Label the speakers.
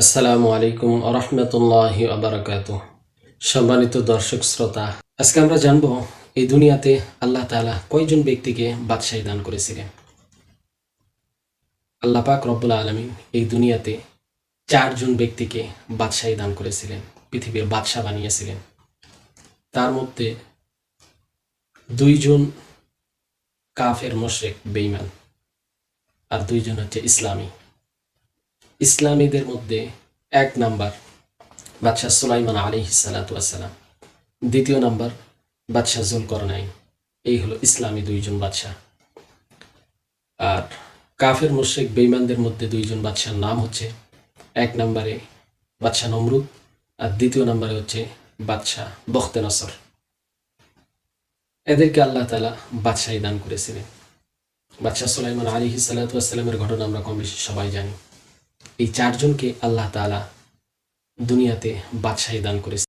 Speaker 1: আসসালামু আলাইকুম রহমতুল্লাহ আবরাকাত সম্মানিত দর্শক শ্রোতা, আজকে আমরা জানব এই দুনিয়াতে আল্লাহ তাআলা কয়জন ব্যক্তিকে বাদশাহী দান করেছিলেন? আল্লাহ পাক রব্বুল আলমিন এই দুনিয়াতে চারজন ব্যক্তিকে বাদশাহী দান করেছিলেন, পৃথিবীর বাদশাহ বানিয়েছিলেন। তার মধ্যে দুইজন কাফের মোশেক বেইমান আর দুইজন হচ্ছে ইসলামী। ইসলামীদের মধ্যে এক নাম্বার বাদশাহ সুলাইমান আলী সালাতাম দ্বিতীয় নাম্বার বাদশাহ জুলকরনাইন। এই হলো ইসলামী দুইজন বাদশাহ। আর কাফের মোশেক বেইমানদের মধ্যে দুইজন বাদশার নাম হচ্ছে এক নম্বরে বাদশাহ নমরুদ আর দ্বিতীয় নম্বরে হচ্ছে বাদশাহ বখতে নসর। এদেরকে আল্লাহ তালা বাদশাহী দান করেছিলেন। বাদশাহ সুলাইমান আলী সাল্লাতামের ঘটনা আমরা কম বেশি সবাই জানি। এই চারজনকে আল্লাহ তালা দুনিয়াতে বাদশাহী দান করেছে।